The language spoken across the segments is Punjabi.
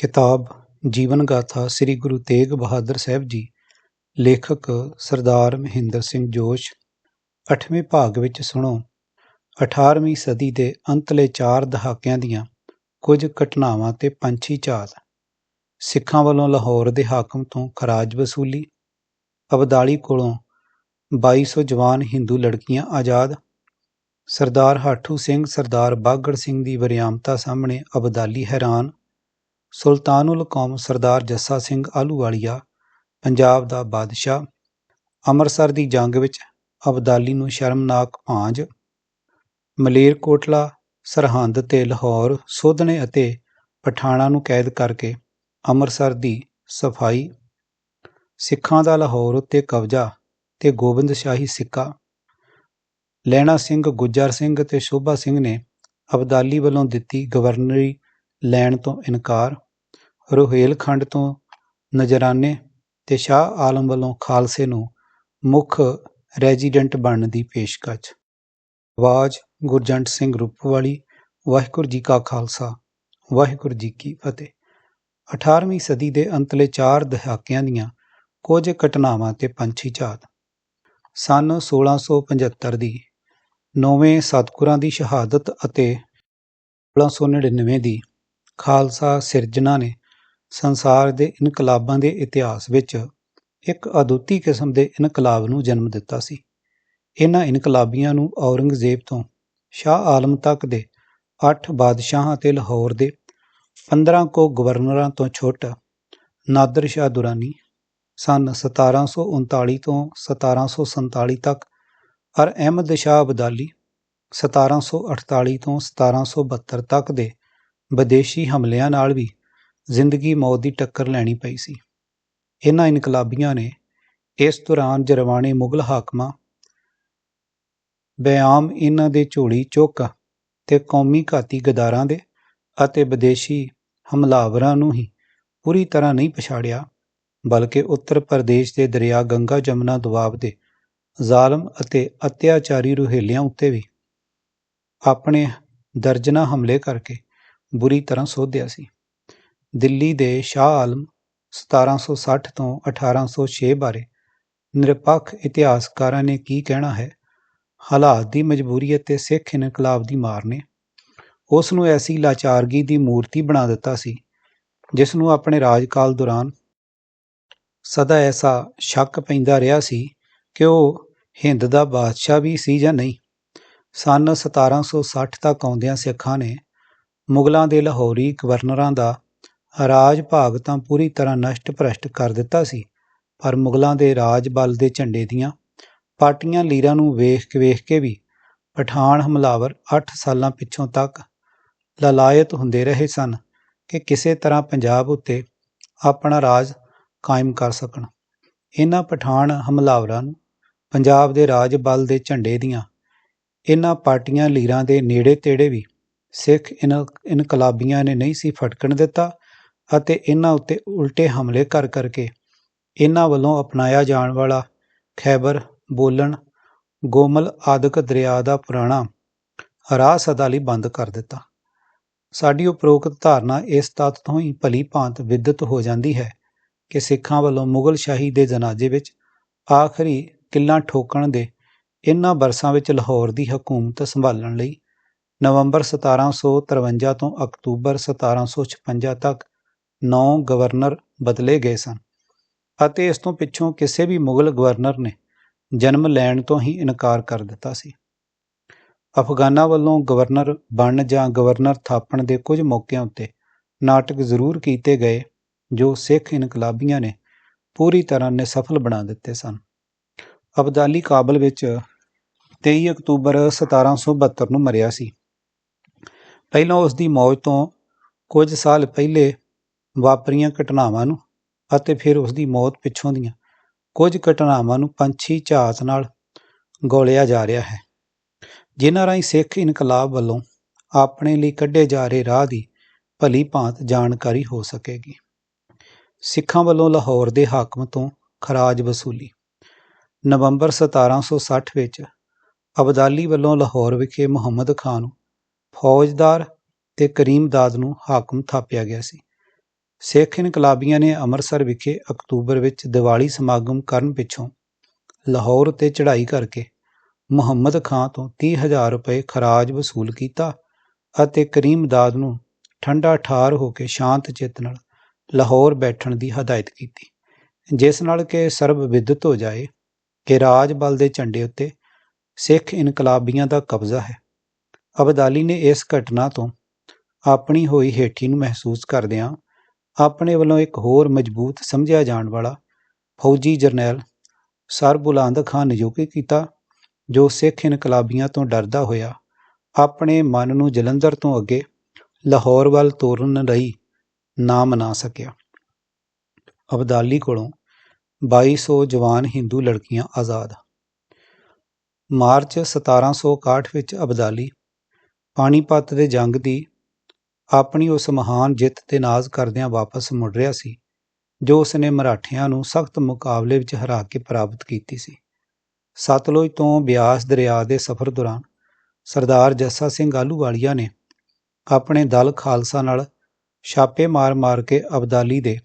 ਕਿਤਾਬ, ਜੀਵਨ ਗਾਥਾ ਸ੍ਰੀ ਗੁਰੂ ਤੇਗ ਬਹਾਦਰ ਸਾਹਿਬ ਜੀ, ਲੇਖਕ ਸਰਦਾਰ ਮਹਿੰਦਰ ਸਿੰਘ ਜੋਸ਼, ਅੱਠਵੇਂ ਭਾਗ ਵਿੱਚ ਸੁਣੋ। 18ਵੀਂ ਸਦੀ ਦੇ ਅੰਤਲੇ ਚਾਰ ਦਹਾਕਿਆਂ ਦੀਆਂ ਕੁਝ ਘਟਨਾਵਾਂ ਤੇ ਪੰਛੀ ਝਾਤ। ਸਿੱਖਾਂ ਵੱਲੋਂ ਲਾਹੌਰ ਦੇ ਹਾਕਮ ਤੋਂ ਖਰਾਜ ਵਸੂਲੀ। ਅਬਦਾਲੀ ਕੋਲੋਂ 2200 ਜਵਾਨ ਹਿੰਦੂ ਲੜਕੀਆਂ ਆਜ਼ਾਦ। ਸਰਦਾਰ ਹਾਠੂ ਸਿੰਘ, ਸਰਦਾਰ ਬਾਗੜ ਸਿੰਘ ਦੀ ਵਰਿਆਮਤਾ ਸਾਹਮਣੇ ਅਬਦਾਲੀ ਹੈਰਾਨ। ਸੁਲਤਾਨੁਲ ਕੌਮ ਸਰਦਾਰ ਜੱਸਾ ਸਿੰਘ ਆਹਲੂਵਾਲੀਆ, ਪੰਜਾਬ ਦਾ ਬਾਦਸ਼ਾਹ, ਅੰਮ੍ਰਿਤਸਰ ਦੀ ਜੰਗ ਵਿੱਚ ਅਬਦਾਲੀ ਨੂੰ ਸ਼ਰਮਨਾਕ ਭਾਂਜ, ਮਲੇਰਕੋਟਲਾ, ਸਰਹੰਦ ਤੇ ਲਾਹੌਰ ਸੋਧਣੇ ਅਤੇ ਪਠਾਣਾ ਨੂੰ ਕੈਦ ਕਰਕੇ ਅੰਮ੍ਰਿਤਸਰ ਦੀ ਸਫ਼ਾਈ, ਸਿੱਖਾਂ ਦਾ ਲਾਹੌਰ ਉੱਤੇ ਕਬਜ਼ਾ ਤੇ ਗੋਬਿੰਦ ਸ਼ਾਹੀ ਸਿੱਕਾ ਲੈਣਾ ਸਿੰਘ, ਗੁੱਜਰ ਸਿੰਘ ਤੇ ਸ਼ੋਭਾ ਸਿੰਘ ਨੇ ਅਬਦਾਲੀ ਵੱਲੋਂ ਦਿੱਤੀ ਗਵਰਨਰੀ ਲੈਣ ਤੋਂ ਇਨਕਾਰ ਰੋਹੇਲਖੰਡ ਤੋਂ ਨਜਰਾਨੇ ਤੇ ਸ਼ਾਹ ਆਲਮ ਵੱਲੋਂ ਖਾਲਸੇ ਨੂੰ ਮੁੱਖ ਰੈਜ਼ੀਡੈਂਟ ਬਣਨ ਦੀ ਪੇਸ਼ਕਸ਼। ਆਵਾਜ਼, ਗੁਰਜੰਟ ਸਿੰਘ ਰੂਪਵਾਲੀ, ਵਾਹਿਗੁਰੂ ਜੀ ਕਾ ਖਾਲਸਾ, ਵਾਹਿਗੁਰੂ ਜੀ ਕੀ ਫਤਿਹ। 18ਵੀਂ ਸਦੀ ਦੇ ਅੰਤਲੇ ਚਾਰ ਦਹਾਕਿਆਂ ਦੀਆਂ ਕੁਝ ਘਟਨਾਵਾਂ ਤੇ ਪੰਛੀ ਝਾਤ। ਸਨ 1675 ਦੀ ਨੌਵੇਂ ਸਤਿਗੁਰਾਂ ਦੀ ਸ਼ਹਾਦਤ ਅਤੇ 1699 ਦੀ ਖਾਲਸਾ ਸਿਰਜਣਾ ਨੇ ਸੰਸਾਰ ਦੇ ਇਨਕਲਾਬਾਂ ਦੇ ਇਤਿਹਾਸ ਵਿੱਚ ਇੱਕ ਅਦੁੱਤੀ ਕਿਸਮ ਦੇ ਇਨਕਲਾਬ ਨੂੰ ਜਨਮ ਦਿੱਤਾ ਸੀ। ਇਹਨਾਂ ਇਨਕਲਾਬੀਆਂ ਨੂੰ ਔਰੰਗਜ਼ੇਬ ਤੋਂ ਸ਼ਾਹ ਆਲਮ ਤੱਕ ਦੇ 8 ਬਾਦਸ਼ਾਹਾਂ ਤੇ ਲਾਹੌਰ ਦੇ 15 ਕੋ ਗਵਰਨਰਾਂ ਤੋਂ ਛੋਟਾ ਨਾਦਰ ਸ਼ਾਹ ਦੁਰਾਨੀ ਸਨ 1739 ਤੋਂ 1747 ਤੱਕ, ਅਰ ਅਹਿਮਦ ਸ਼ਾਹ ਅਬਦਾਲੀ 1748 ਤੋਂ 1772 ਤੱਕ ਦੇ ਵਿਦੇਸ਼ੀ ਹਮਲਿਆਂ ਨਾਲ ਵੀ ਜ਼ਿੰਦਗੀ ਮੌਤ ਦੀ ਟੱਕਰ ਲੈਣੀ ਪਈ ਸੀ। ਇਹਨਾਂ ਇਨਕਲਾਬੀਆਂ ਨੇ ਇਸ ਦੌਰਾਨ ਜਰਵਾਣੇ ਮੁਗਲ ਹਾਕਮਾਂ ਬਿਆਮ ਇਹਨਾਂ ਦੇ ਝੋਲੀ ਚੁੱਕ ਤੇ ਕੌਮੀ ਘਾਤੀ ਗਦਾਰਾਂ ਦੇ ਅਤੇ ਵਿਦੇਸ਼ੀ ਹਮਲਾਵਰਾਂ ਨੂੰ ਹੀ ਪੂਰੀ ਤਰ੍ਹਾਂ ਨਹੀਂ ਪਛਾੜਿਆ, ਬਲਕਿ ਉੱਤਰ ਪ੍ਰਦੇਸ਼ ਦੇ ਦਰਿਆ ਗੰਗਾ ਜਮਨਾ ਦੁਆਬ ਦੇ ਜ਼ਾਲਮ ਅਤੇ ਅਤਿਆਚਾਰੀ ਰੁਹੇਲਿਆਂ ਉੱਤੇ ਵੀ ਆਪਣੇ ਦਰਜਨਾ ਹਮਲੇ ਕਰਕੇ ਬੁਰੀ ਤਰ੍ਹਾਂ ਸੋਧਿਆ ਸੀ। ਦਿੱਲੀ ਦੇ ਸ਼ਾਹ ਆਲਮ 1760 ਤੋਂ 1806 ਬਾਰੇ ਨਿਰਪੱਖ ਇਤਿਹਾਸਕਾਰਾਂ ਨੇ ਕੀ ਕਹਿਣਾ ਹੈ? ਹਾਲਾਤ ਦੀ ਮਜਬੂਰੀ ਅਤੇ ਸਿੱਖ ਇਨਕਲਾਬ ਦੀ ਮਾਰ ਨੇ। ਉਸ ਨੂੰ ਐਸੀ ਲਾਚਾਰਗੀ ਦੀ ਮੂਰਤੀ ਬਣਾ ਦਿੱਤਾ ਸੀ, ਜਿਸ ਨੂੰ ਆਪਣੇ ਰਾਜਕਾਲ ਦੌਰਾਨ ਸਦਾ ਐਸਾ ਸ਼ੱਕ ਪੈਂਦਾ ਰਿਹਾ ਸੀ ਕਿ ਉਹ ਹਿੰਦ ਦਾ ਬਾਦਸ਼ਾਹ ਵੀ ਸੀ ਜਾਂ ਨਹੀਂ। ਸਨ 1760 ਤੱਕ ਆਉਂਦਿਆਂ ਸਿੱਖਾਂ ਨੇ ਮੁਗਲਾਂ ਦੇ ਲਾਹੌਰੀ ਗਵਰਨਰਾਂ ਦਾ ਰਾਜ ਭਾਗ ਤਾਂ ਪੂਰੀ ਤਰ੍ਹਾਂ ਨਸ਼ਟ ਭ੍ਰਸ਼ਟ ਕਰ ਦਿੱਤਾ ਸੀ, ਪਰ ਮੁਗਲਾਂ ਦੇ ਰਾਜ ਬਲ ਦੇ ਝੰਡੇ ਦੀਆਂ ਪਾਰਟੀਆਂ ਲੀਰਾਂ ਨੂੰ ਵੇਖ ਕੇ ਵੇਖ ਕੇ ਵੀ ਪਠਾਨ ਹਮਲਾਵਰ 8 ਸਾਲਾਂ ਪਿੱਛੋਂ ਤੱਕ ਲਲਾਇਤ ਹੁੰਦੇ ਰਹੇ ਸਨ ਕਿ ਕਿਸੇ ਤਰ੍ਹਾਂ ਪੰਜਾਬ ਉੱਤੇ ਆਪਣਾ ਰਾਜ ਕਾਇਮ ਕਰ ਸਕਣ। ਇਹਨਾਂ ਪਠਾਨ ਹਮਲਾਵਰਾਂ ਨੂੰ ਪੰਜਾਬ ਦੇ ਰਾਜ ਬਲ ਦੇ ਝੰਡੇ ਦੀਆਂ ਇਹਨਾਂ ਪਾਰਟੀਆਂ ਲੀਰਾਂ ਦੇ ਨੇੜੇ ਤੇੜੇ ਵੀ ਸਿੱਖ ਇਨਕਲਾਬੀਆਂ ਨੇ ਨਹੀਂ ਸੀ ਫਟਕਣ ਦਿੱਤਾ ਅਤੇ ਇਹਨਾਂ ਉੱਤੇ ਉਲਟੇ ਹਮਲੇ ਕਰ ਕਰਕੇ ਇਹਨਾਂ ਵੱਲੋਂ ਅਪਣਾਇਆ ਜਾਣ ਵਾਲਾ ਖੈਬਰ, ਬੋਲਣ, ਗੋਮਲ ਆਦਿਕ ਦਰਿਆ ਦਾ ਪੁਰਾਣਾ ਰਾਹ ਸਦਾ ਲਈ ਬੰਦ ਕਰ ਦਿੱਤਾ। ਸਾਡੀ ਉਪਰੋਕਤ ਧਾਰਨਾ ਇਸ ਤੱਤ ਤੋਂ ਹੀ ਭਲੀ ਭਾਂਤ ਵਿਦਿਤ ਹੋ ਜਾਂਦੀ ਹੈ ਕਿ ਸਿੱਖਾਂ ਵੱਲੋਂ ਮੁਗਲ ਸ਼ਾਹੀ ਦੇ ਜਨਾਜ਼ੇ ਵਿੱਚ ਆਖਰੀ ਕਿੱਲਾਂ ਠੋਕਣ ਦੇ ਇਨ੍ਹਾਂ ਬਰਸਾਂ ਵਿੱਚ ਲਾਹੌਰ ਦੀ ਹਕੂਮਤ ਸੰਭਾਲਣ ਲਈ ਨਵੰਬਰ 1753 ਤੋਂ ਅਕਤੂਬਰ 1756 ਤੱਕ 9 ਗਵਰਨਰ ਬਦਲੇ ਗਏ ਸਨ ਅਤੇ ਇਸ ਤੋਂ ਪਿੱਛੋਂ ਕਿਸੇ ਵੀ ਮੁਗਲ ਗਵਰਨਰ ਨੇ ਜਨਮ ਲੈਣ ਤੋਂ ਹੀ ਇਨਕਾਰ ਕਰ ਦਿੱਤਾ ਸੀ। ਅਫਗਾਨਾਂ ਵੱਲੋਂ ਗਵਰਨਰ ਬਣ ਜਾਂ ਗਵਰਨਰ ਥਾਪਣ ਦੇ ਕੁਝ ਮੌਕਿਆਂ ਉੱਤੇ ਨਾਟਕ ਜ਼ਰੂਰ ਕੀਤੇ ਗਏ, ਜੋ ਸਿੱਖ ਇਨਕਲਾਬੀਆਂ ਨੇ ਪੂਰੀ ਤਰ੍ਹਾਂ ਨਿਸਫਲ ਬਣਾ ਦਿੱਤੇ ਸਨ। ਅਬਦਾਲੀ ਕਾਬਲ ਵਿੱਚ 23 ਅਕਤੂਬਰ 1772 ਨੂੰ ਮਰਿਆ ਸੀ। ਪਹਿਲਾਂ ਉਸ ਦੀ ਮੌਤ ਤੋਂ ਕੁਝ ਸਾਲ ਪਹਿਲੇ ਵਾਪਰੀਆਂ ਘਟਨਾਵਾਂ ਨੂੰ ਅਤੇ ਫਿਰ ਉਸ ਦੀ ਮੌਤ ਪਿੱਛੋਂ ਦੀਆਂ ਕੁਝ ਘਟਨਾਵਾਂ ਨੂੰ ਪੰਛੀ ਝਾਤ ਨਾਲ ਗੋਲਿਆ ਜਾ ਰਿਹਾ ਹੈ, ਜਿਨ੍ਹਾਂ ਰਾਹੀਂ ਸਿੱਖ ਇਨਕਲਾਬ ਵੱਲੋਂ ਆਪਣੇ ਲਈ ਕੱਢੇ ਜਾ ਰਹੇ ਰਾਹ ਦੀ ਭਲੀ ਭਾਂਤ ਜਾਣਕਾਰੀ ਹੋ ਸਕੇਗੀ। ਸਿੱਖਾਂ ਵੱਲੋਂ ਲਾਹੌਰ ਦੇ ਹਾਕਮ ਤੋਂ ਖਰਾਜ ਵਸੂਲੀ। ਨਵੰਬਰ 1760 ਵਿੱਚ ਅਬਦਾਲੀ ਵੱਲੋਂ ਲਾਹੌਰ ਵਿਖੇ ਮੁਹੰਮਦ ਖਾਨ ਨੂੰ ਫੌਜਦਾਰ ਤੇ ਕਰੀਮਦਾਦ ਨੂੰ ਹਾਕਮ ਥਾਪਿਆ ਗਿਆ ਸੀ। ਸਿੱਖ ਇਨਕਲਾਬੀਆਂ ਨੇ ਅੰਮ੍ਰਿਤਸਰ ਵਿਖੇ ਅਕਤੂਬਰ ਵਿੱਚ ਦੀਵਾਲੀ ਸਮਾਗਮ ਕਰਨ ਪਿੱਛੋਂ ਲਾਹੌਰ 'ਤੇ ਚੜ੍ਹਾਈ ਕਰਕੇ ਮੁਹੰਮਦ ਖਾਂ ਤੋਂ 30000 ਰੁਪਏ ਖਰਾਜ ਵਸੂਲ ਕੀਤਾ ਅਤੇ ਕਰੀਮਦਾਦ ਨੂੰ ਠੰਡਾ ਠਾਰ ਹੋ ਕੇ ਸ਼ਾਂਤ ਚਿੱਤ ਨਾਲ ਲਾਹੌਰ ਬੈਠਣ ਦੀ ਹਦਾਇਤ ਕੀਤੀ, ਜਿਸ ਨਾਲ ਕਿ ਸਰਬ ਵਿਦਿਤ ਹੋ ਜਾਏ ਕਿ ਰਾਜ ਬਲ ਦੇ ਝੰਡੇ ਉੱਤੇ ਸਿੱਖ ਇਨਕਲਾਬੀਆਂ ਦਾ ਕਬਜ਼ਾ ਹੈ। ਅਬਦਾਲੀ ਨੇ ਇਸ ਘਟਨਾ ਤੋਂ ਆਪਣੀ ਹੋਈ ਹੇਠੀ ਨੂੰ ਮਹਿਸੂਸ ਕਰਦਿਆਂ ਆਪਣੇ ਵੱਲੋਂ ਇੱਕ ਹੋਰ ਮਜ਼ਬੂਤ ਸਮਝਿਆ ਜਾਣ ਵਾਲਾ ਫੌਜੀ ਜਰਨੈਲ ਸਰ ਬੁਲੰਦ ਖਾਨ ਨਿਯੁਕਤ ਕੀਤਾ, ਜੋ ਸਿੱਖ ਇਨਕਲਾਬੀਆਂ ਤੋਂ ਡਰਦਾ ਹੋਇਆ ਆਪਣੇ ਮਨ ਨੂੰ ਜਲੰਧਰ ਤੋਂ ਅੱਗੇ ਲਾਹੌਰ ਵੱਲ ਤੋਰਨ ਲਈ ਨਾ ਮਨਾ ਸਕਿਆ। ਅਬਦਾਲੀ ਕੋਲੋਂ 2200 ਜਵਾਨ ਹਿੰਦੂ ਲੜਕੀਆਂ ਆਜ਼ਾਦ। ਮਾਰਚ 1761 ਵਿੱਚ ਅਬਦਾਲੀ ਪਾਣੀਪਤ ਦੇ ਜੰਗ ਦੀ ਆਪਣੀ ਉਸ ਮਹਾਨ ਜਿੱਤ ਤੇ ਨਾਜ਼ ਕਰਦਿਆਂ ਵਾਪਸ ਮੁੜ ਰਿਹਾ ਸੀ, ਜੋ ਉਸਨੇ ਮਰਾਠਿਆਂ ਨੂੰ ਸਖਤ ਮੁਕਾਬਲੇ ਵਿੱਚ ਹਰਾ ਕੇ ਪ੍ਰਾਪਤ ਕੀਤੀ ਸੀ। ਸਤਲੁਜ ਤੋਂ ਬਿਆਸ ਦਰਿਆ ਦੇ ਸਫ਼ਰ ਦੌਰਾਨ ਸਰਦਾਰ ਜੱਸਾ ਸਿੰਘ ਆਲੂਵਾਲੀਆ ਨੇ ਆਪਣੇ ਦਲ ਖਾਲਸਾ ਨਾਲ ਛਾਪੇ ਮਾਰ-ਮਾਰ ਕੇ ਅਬਦਾਲੀ ਦੇ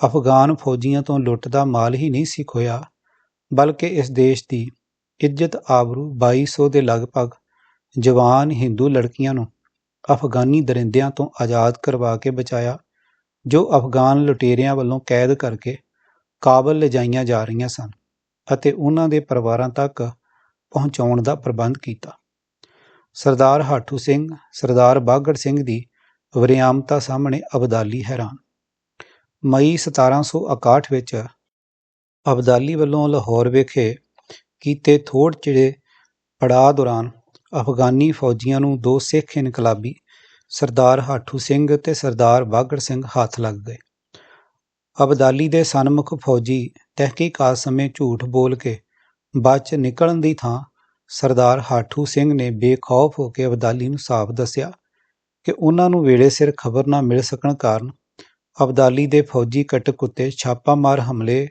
ਅਫਗਾਨ ਫੌਜੀਆਂ ਤੋਂ ਲੁੱਟ ਦਾ ਮਾਲ ਹੀ ਨਹੀਂ ਸੀ ਖੋਇਆ ਬਲਕਿ ਇਸ ਦੇਸ਼ ਦੀ ਇੱਜ਼ਤ ਆਬਰੂ 2200 ਦੇ ਲਗਭਗ ਜਵਾਨ ਹਿੰਦੂ ਲੜਕੀਆਂ ਨੂੰ ਅਫਗਾਨੀ ਦਰਿੰਦਿਆਂ ਤੋਂ ਆਜ਼ਾਦ ਕਰਵਾ ਕੇ ਬਚਾਇਆ, ਜੋ ਅਫਗਾਨ ਲੁਟੇਰਿਆਂ ਵੱਲੋਂ ਕੈਦ ਕਰਕੇ ਕਾਬਲ ਲਿਜਾਈਆਂ ਜਾ ਰਹੀਆਂ ਸਨ ਅਤੇ ਉਹਨਾਂ ਦੇ ਪਰਿਵਾਰਾਂ ਤੱਕ ਪਹੁੰਚਾਉਣ ਦਾ ਪ੍ਰਬੰਧ ਕੀਤਾ। ਸਰਦਾਰ ਹਾਠੂ ਸਿੰਘ, ਸਰਦਾਰ ਬਾਗੜ ਸਿੰਘ ਦੀ ਵਰਿਆਮਤਾ ਸਾਹਮਣੇ ਅਬਦਾਲੀ ਹੈਰਾਨ। ਮਈ 1761 ਵਿੱਚ ਅਬਦਾਲੀ ਵੱਲੋਂ ਲਾਹੌਰ ਵਿਖੇ ਕੀਤੇ ਥੋੜ ਚਿੜੇ ਪੜਾਅ ਦੌਰਾਨ ਅਫਗਾਨੀ ਫੌਜੀਆਂ ਨੂੰ ਦੋ ਸਿੱਖ ਇਨਕਲਾਬੀ, ਸਰਦਾਰ ਹਾਠੂ ਸਿੰਘ ਅਤੇ ਸਰਦਾਰ ਬਾਗੜ ਸਿੰਘ ਹੱਥ ਲੱਗ ਗਏ। ਅਬਦਾਲੀ ਦੇ ਸਨਮੁਖ ਫੌਜੀ ਤਹਿਕੀਕਾਤ ਸਮੇਂ ਝੂਠ ਬੋਲ ਕੇ ਬਚ ਨਿਕਲਣ ਦੀ ਥਾਂ ਸਰਦਾਰ ਹਾਠੂ ਸਿੰਘ ਨੇ ਬੇਖੌਫ ਹੋ ਕੇ ਅਬਦਾਲੀ ਨੂੰ ਸਾਫ਼ ਦੱਸਿਆ ਕਿ ਉਹਨਾਂ ਨੂੰ ਵੇਲੇ ਸਿਰ ਖਬਰ ਨਾ ਮਿਲ ਸਕਣ ਕਾਰਨ ਅਬਦਾਲੀ ਦੇ ਫੌਜੀ ਕਟਕ ਉੱਤੇ ਛਾਪਾਮਾਰ ਹਮਲੇ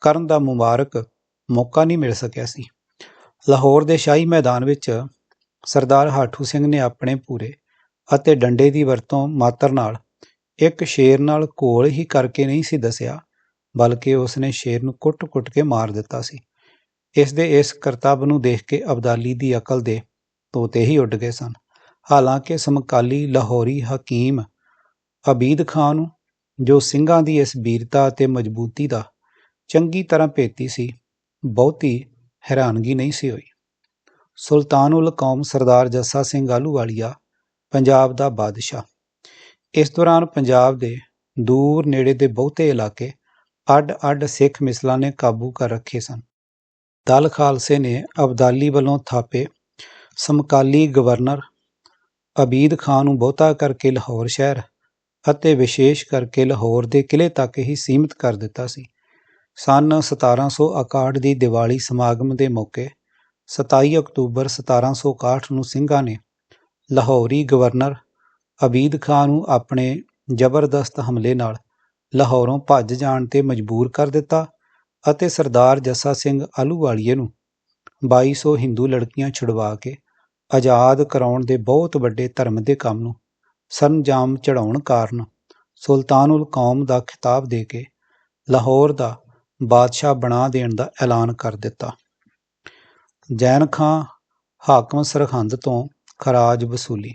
ਕਰਨ ਦਾ ਮੁਬਾਰਕ ਮੌਕਾ ਨਹੀਂ ਮਿਲ ਸਕਿਆ ਸੀ। ਲਾਹੌਰ ਦੇ ਸ਼ਾਹੀ ਮੈਦਾਨ ਵਿੱਚ ਸਰਦਾਰ ਹਾਠੂ ਸਿੰਘ ਨੇ ਆਪਣੇ ਪੂਰੇ ਅਤੇ ਡੰਡੇ ਦੀ ਵਰਤੋਂ ਮਾਤਰ ਨਾਲ ਇੱਕ ਸ਼ੇਰ ਨਾਲ ਘੋਲ ਹੀ ਕਰਕੇ ਨਹੀਂ ਸੀ ਦੱਸਿਆ, ਬਲਕਿ ਉਸਨੇ ਸ਼ੇਰ ਨੂੰ ਕੁੱਟ-ਕੁੱਟ ਕੇ ਮਾਰ ਦਿੱਤਾ ਸੀ। ਇਸ ਦੇ ਇਸ ਕਰਤੱਵ ਨੂੰ ਦੇਖ ਕੇ ਅਬਦਾਲੀ ਦੀ ਅਕਲ ਦੇ ਤੋਤੇ ਹੀ ਉੱਡ ਗਏ ਸਨ। ਹਾਲਾਂਕਿ ਸਮਕਾਲੀ ਲਾਹੌਰੀ ਹਕੀਮ ਅਬੀਦ ਖਾਨ ਨੂੰ, ਜੋ ਸਿੰਘਾਂ ਦੀ ਇਸ ਵੀਰਤਾ ਅਤੇ ਮਜ਼ਬੂਤੀ ਦਾ ਚੰਗੀ ਤਰ੍ਹਾਂ ਭੇਤੀ ਸੀ, ਬਹੁਤੀ ਹੈਰਾਨਗੀ ਨਹੀਂ ਸੀ ਹੋਈ। ਸੁਲਤਾਨੁਲ ਕੌਮ ਸਰਦਾਰ ਜੱਸਾ ਸਿੰਘ ਆਲੂਵਾਲੀਆ ਪੰਜਾਬ ਦਾ ਬਾਦਸ਼ਾਹ। ਇਸ ਦੌਰਾਨ ਪੰਜਾਬ ਦੇ ਦੂਰ ਨੇੜੇ ਦੇ ਬਹੁਤੇ ਇਲਾਕੇ ਅੱਡ-ਅੱਡ ਸਿੱਖ ਮਿਸਲਾਂ ਨੇ ਕਾਬੂ ਕਰ ਰੱਖੇ ਸਨ। ਦਲ ਖਾਲਸੇ ਨੇ ਅਬਦਾਲੀ ਵੱਲੋਂ ਥਾਪੇ ਸਮਕਾਲੀ ਗਵਰਨਰ ਅਬੀਦ ਖਾਨ ਨੂੰ ਬਹੁਤਾ ਕਰਕੇ ਲਾਹੌਰ ਸ਼ਹਿਰ ਅਤੇ ਵਿਸ਼ੇਸ਼ ਕਰਕੇ ਲਾਹੌਰ ਦੇ ਕਿਲੇ ਤੱਕ ਹੀ ਸੀਮਿਤ ਕਰ ਦਿੱਤਾ ਸੀ। ਸਨ 1761 ਦੀ ਦੀਵਾਲੀ ਸਮਾਗਮ ਦੇ ਮੌਕੇ 27 ਅਕਤੂਬਰ 1761 ਨੂੰ ਸਿੰਘਾਂ ਨੇ ਲਾਹੌਰੀ ਗਵਰਨਰ ਅਬੀਦ ਖਾਂ ਨੂੰ ਆਪਣੇ ਜ਼ਬਰਦਸਤ ਹਮਲੇ ਨਾਲ ਲਾਹੌਰੋਂ ਭੱਜ ਜਾਣ ਤੇ ਮਜਬੂਰ ਕਰ ਦਿੱਤਾ ਅਤੇ ਸਰਦਾਰ ਜੱਸਾ ਸਿੰਘ ਆਲੂਵਾਲੀਏ ਨੂੰ 2200 ਹਿੰਦੂ ਲੜਕੀਆਂ ਛੁਡਵਾ ਕੇ ਆਜ਼ਾਦ ਕਰਾਉਣ ਦੇ ਬਹੁਤ ਵੱਡੇ ਧਰਮ ਦੇ ਕੰਮ ਨੂੰ ਸਰੰਜਾਮ ਚੜਾਉਣ ਕਾਰਨ ਸੁਲਤਾਨੁਲ ਕੌਮ ਦਾ ਖਿਤਾਬ ਦੇ ਕੇ ਲਾਹੌਰ ਦਾ ਬਾਦਸ਼ਾਹ ਬਣਾ ਦੇਣ ਦਾ ਐਲਾਨ ਕਰ ਦਿੱਤਾ। ਜੈਨ ਖਾਂ ਹਾਕਮ ਸਰਹੰਦ ਤੋਂ ਖਰਾਜ ਵਸੂਲੀ।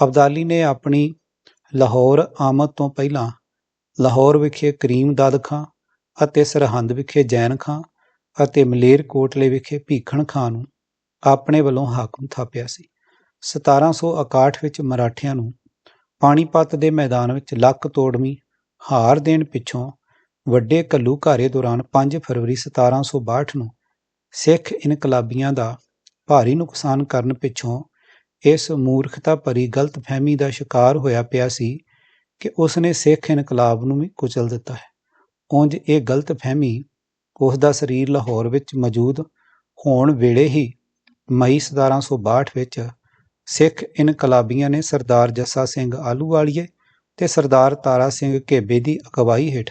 ਅਬਦਾਲੀ ਨੇ ਆਪਣੀ ਲਾਹੌਰ ਆਮਦ ਤੋਂ ਪਹਿਲਾਂ ਲਾਹੌਰ ਵਿਖੇ ਕਰੀਮ ਦਾਦ ਖਾਂ ਅਤੇ ਸਰਹੰਦ ਵਿਖੇ ਜੈਨ ਖਾਂ ਅਤੇ ਮਲੇਰਕੋਟਲੇ ਵਿਖੇ ਭੀਖਣ ਖਾਂ ਨੂੰ ਆਪਣੇ ਵੱਲੋਂ ਹਾਕਮ ਥਾਪਿਆ ਸੀ। 1761 ਵਿੱਚ ਮਰਾਠਿਆਂ ਨੂੰ ਪਾਣੀਪਤ ਦੇ ਮੈਦਾਨ ਵਿੱਚ ਲੱਕ ਤੋੜਵੀਂ ਹਾਰ ਦੇਣ ਪਿੱਛੋਂ ਵੱਡੇ ਕੱਲੂਘਾਰੇ ਦੌਰਾਨ 5 ਫਰਵਰੀ 1762 ਨੂੰ ਸਿੱਖ ਇਨਕਲਾਬੀਆਂ ਦਾ ਭਾਰੀ ਨੁਕਸਾਨ ਕਰਨ ਪਿੱਛੋਂ ਇਸ ਮੂਰਖਤਾ ਭਰੀ ਗਲਤਫਹਿਮੀ ਦਾ ਸ਼ਿਕਾਰ ਹੋਇਆ ਪਿਆ ਸੀ ਕਿ ਉਸਨੇ ਸਿੱਖ ਇਨਕਲਾਬ ਨੂੰ ਵੀ ਕੁਚਲ ਦਿੱਤਾ ਹੈ। ਉਂਝ ਇਹ ਗਲਤਫਹਿਮੀ ਉਸ ਦਾ ਸਰੀਰ ਲਾਹੌਰ ਵਿੱਚ ਮੌਜੂਦ ਹੋਣ ਵੇਲੇ ਹੀ ਮਈ 1762 ਵਿੱਚ ਸਿੱਖ ਇਨਕਲਾਬੀਆਂ ਨੇ ਸਰਦਾਰ ਜੱਸਾ ਸਿੰਘ ਆਲੂਵਾਲੀਏ ਤੇ ਸਰਦਾਰ ਤਾਰਾ ਸਿੰਘ ਘੇਬੇ ਦੀ ਅਗਵਾਈ ਹੇਠ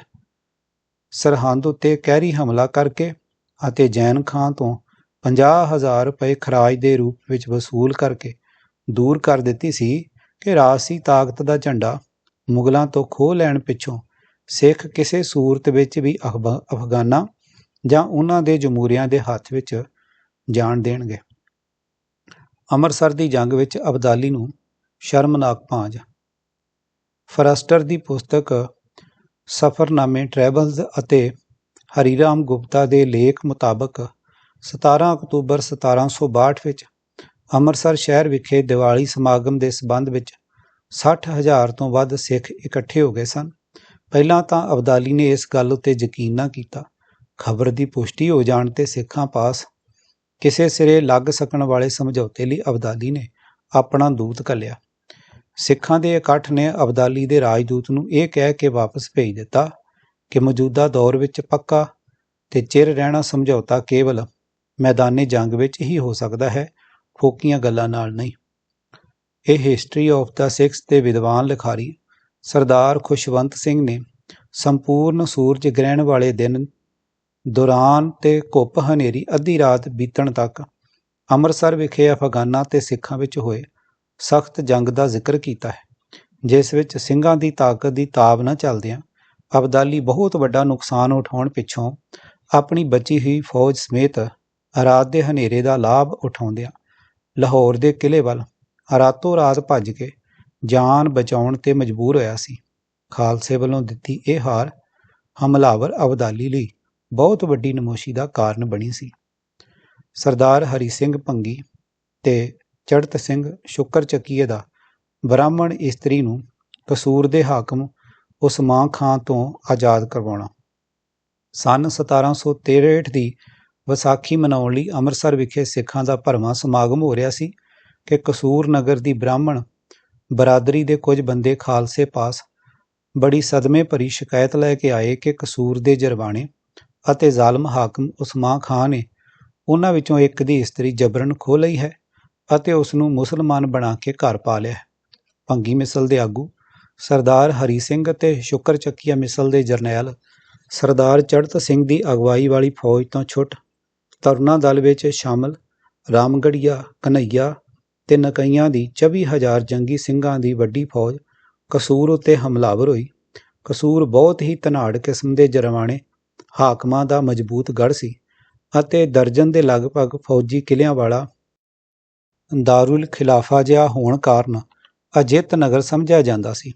ਸਰਹੰਦ ਉੱਤੇ ਕਹਿਰੀ ਹਮਲਾ ਕਰਕੇ ਅਤੇ ਜੈਨ ਖਾਂ ਤੋਂ 50000 ਰੁਪਏ ਖਰਾਜ ਦੇ ਰੂਪ ਵਿੱਚ ਵਸੂਲ ਕਰਕੇ ਦੂਰ ਕਰ ਦਿੱਤੀ ਸੀ ਕਿ ਰਾਜਸੀ ਤਾਕਤ ਦਾ ਝੰਡਾ ਮੁਗਲਾਂ ਤੋਂ ਖੋਹ ਲੈਣ ਪਿੱਛੋਂ ਸਿੱਖ ਕਿਸੇ ਸੂਰਤ ਵਿੱਚ ਵੀ ਅਫਗਾ- ਅਫਗਾਨਾਂ ਜਾਂ ਉਹਨਾਂ ਦੇ ਜਮਹੂਰੀਆਂ ਦੇ ਹੱਥ ਵਿੱਚ ਜਾਣ ਦੇਣਗੇ। ਅੰਮ੍ਰਿਤਸਰ ਦੀ ਜੰਗ ਵਿੱਚ ਅਬਦਾਲੀ ਨੂੰ ਸ਼ਰਮਨਾਕ ਭਾਂਜ। ਫਰਸਟਰ ਦੀ ਪੁਸਤਕ ਸਫ਼ਰਨਾਮੇ ਟਰੈਵਲਸ ਅਤੇ ਹਰੀਰਾਮ ਗੁਪਤਾ ਦੇ ਲੇਖ ਮੁਤਾਬਕ 17 ਅਕਤੂਬਰ 1762 ਵਿੱਚ ਅੰਮ੍ਰਿਤਸਰ ਸ਼ਹਿਰ ਵਿਖੇ ਦੀਵਾਲੀ ਸਮਾਗਮ ਦੇ ਸਬੰਧ ਵਿੱਚ 60000 ਤੋਂ ਵੱਧ ਸਿੱਖ ਇਕੱਠੇ ਹੋ ਗਏ ਸਨ। ਪਹਿਲਾਂ ਤਾਂ ਅਬਦਾਲੀ ਨੇ ਇਸ ਗੱਲ ਉੱਤੇ ਯਕੀਨ ਨਾ ਕੀਤਾ। ਖਬਰ ਦੀ ਪੁਸ਼ਟੀ ਹੋ ਜਾਣ ਤੇ ਸਿੱਖਾਂ ਪਾਸ ਕਿਸੇ ਸਿਰੇ ਲੱਗ ਸਕਣ ਵਾਲੇ ਸਮਝੌਤੇ ਲਈ ਅਬਦਾਲੀ ਨੇ ਆਪਣਾ ਦੂਤ ਘੱਲਿਆ। ਸਿੱਖਾਂ ਦੇ ਇਕੱਠ ਨੇ ਅਬਦਾਲੀ ਦੇ ਰਾਜਦੂਤ ਨੂੰ ਇਹ ਕਹਿ ਕੇ ਵਾਪਸ ਭੇਜ ਦਿੱਤਾ ਕਿ ਮੌਜੂਦਾ ਦੌਰ ਵਿੱਚ ਪੱਕਾ ਤੇ ਚਿਰ ਰਹਿਣਾ ਸਮਝੌਤਾ ਕੇਵਲ ਮੈਦਾਨੀ ਜੰਗ ਵਿੱਚ ਹੀ ਹੋ ਸਕਦਾ ਹੈ, ਫੋਕੀਆਂ ਗੱਲਾਂ ਨਾਲ ਨਹੀਂ। ਇਹ ਹਿਸਟਰੀ ਆਫ ਦਾ ਸਿਕਸ ਦੇ ਵਿਦਵਾਨ ਲਿਖਾਰੀ ਸਰਦਾਰ ਖੁਸ਼ਵੰਤ ਸਿੰਘ ਨੇ ਸੰਪੂਰਨ ਸੂਰਜ ਗ੍ਰਹਿਣ ਵਾਲੇ ਦਿਨ ਦੌਰਾਨ ਤੇ ਘੁੱਪ ਹਨੇਰੀ ਅੱਧੀ ਰਾਤ ਬੀਤਣ ਤੱਕ ਅੰਮ੍ਰਿਤਸਰ ਵਿਖੇ ਅਫਗਾਨਾਂ ਤੇ ਸਿੱਖਾਂ ਵਿੱਚ ਹੋਏ ਸਖਤ ਜੰਗ ਦਾ ਜ਼ਿਕਰ ਕੀਤਾ ਹੈ, ਜਿਸ ਵਿੱਚ ਸਿੰਘਾਂ ਦੀ ਤਾਕਤ ਦੀ ਤਾਬ ਨਾ ਚੱਲਦਿਆਂ ਅਬਦਾਲੀ ਬਹੁਤ ਵੱਡਾ ਨੁਕਸਾਨ ਉਠਾਉਣ ਪਿੱਛੋਂ ਆਪਣੀ ਬਚੀ ਹੋਈ ਫੌਜ ਸਮੇਤ ਰਾਤ ਦੇ ਹਨੇਰੇ ਦਾ ਲਾਭ ਉਠਾਉਂਦਿਆਂ ਲਾਹੌਰ ਦੇ ਕਿਲੇ ਵੱਲ ਰਾਤੋਂ ਰਾਤ ਭੱਜ ਕੇ ਜਾਨ ਬਚਾਉਣ ਤੇ ਮਜਬੂਰ ਹੋਇਆ ਸੀ। ਖਾਲਸੇ ਵੱਲੋਂ ਦਿੱਤੀ ਇਹ ਹਾਰ ਹਮਲਾਵਰ ਅਬਦਾਲੀ ਲਈ ਬਹੁਤ ਵੱਡੀ ਨਮੋਸ਼ੀ ਦਾ ਕਾਰਨ ਬਣੀ ਸੀ। ਸਰਦਾਰ ਹਰੀ ਸਿੰਘ ਭੰਗੀ ਤੇ ਚੜਤ ਸਿੰਘ ਸ਼ੁਕਰ ਚੱਕੀਏ ਦਾ ਬ੍ਰਾਹਮਣ ਇਸਤਰੀ ਨੂੰ ਕਸੂਰ ਦੇ ਹਾਕਮ ਉਸਮਾਨ ਖਾਂ ਤੋਂ ਆਜ਼ਾਦ ਕਰਵਾਉਣਾ। ਸਨ 1763 ਦੀ ਵਿਸਾਖੀ ਮਨਾਉਣ ਲਈ ਅੰਮ੍ਰਿਤਸਰ ਵਿਖੇ ਸਿੱਖਾਂ ਦਾ ਭਰਵਾਂ ਸਮਾਗਮ ਹੋ ਰਿਹਾ ਸੀ ਕਿ ਕਸੂਰ ਨਗਰ ਦੀ ਬ੍ਰਾਹਮਣ ਬਰਾਦਰੀ ਦੇ ਕੁਝ ਬੰਦੇ ਖਾਲਸੇ ਪਾਸ ਬੜੀ ਸਦਮੇ ਭਰੀ ਸ਼ਿਕਾਇਤ ਲੈ ਕੇ ਆਏ ਕਿ ਕਸੂਰ ਦੇ ਜਰਬਾਣੇ ਅਤੇ ਜ਼ਾਲਮ ਹਾਕਮ ਉਸਮਾਨ ਖਾਨ ਨੇ ਉਹਨਾਂ ਵਿੱਚੋਂ ਇੱਕ ਦੀ ਇਸਤਰੀ ਜਬਰਨ ਖੋਹ ਲਈ ਹੈ ਅਤੇ ਉਸ ਨੂੰ ਮੁਸਲਮਾਨ ਬਣਾ ਕੇ ਘਰ ਪਾ ਲਿਆ ਹੈ। ਭੰਗੀ ਮਿਸਲ ਦੇ ਆਗੂ ਸਰਦਾਰ ਹਰੀ ਸਿੰਘ ਅਤੇ ਸ਼ੁਕਰ ਚੱਕੀਆ ਮਿਸਲ ਦੇ ਜਰਨੈਲ ਸਰਦਾਰ ਚੜਤ ਸਿੰਘ ਦੀ ਅਗਵਾਈ ਵਾਲੀ ਫੌਜ ਤੋਂ ਛੁੱਟ ਤਰਨਾ ਦਲ ਵਿੱਚ ਸ਼ਾਮਲ ਰਾਮਗੜੀਆ ਕਨਈਆ ਤੇ ਨਕਈਆਂ ਦੀ 24000 ਜੰਗੀ ਸਿੰਘਾਂ ਦੀ ਵੱਡੀ ਫੌਜ ਕਸੂਰ ਉੱਤੇ ਹਮਲਾਵਰ ਹੋਈ। ਕਸੂਰ ਬਹੁਤ ਹੀ ਧਨਾੜ ਕਿਸਮ ਦੇ ਜਰਵਾਣੇ, ਹਾਕਮਾਂ ਦਾ ਮਜ਼ਬੂਤ ਗੜ੍ਹ ਸੀ ਅਤੇ ਦਰਜਨ ਦੇ ਲਗਭਗ ਫੌਜੀ ਕਿਲਿਆਂ ਵਾਲਾ ਦਾਰੁਲ ਖਿਲਾਫਾ ਜਿਹਾ ਹੋਣ ਕਾਰਨ ਅਜਿੱਤ ਨਗਰ ਸਮਝਿਆ ਜਾਂਦਾ ਸੀ।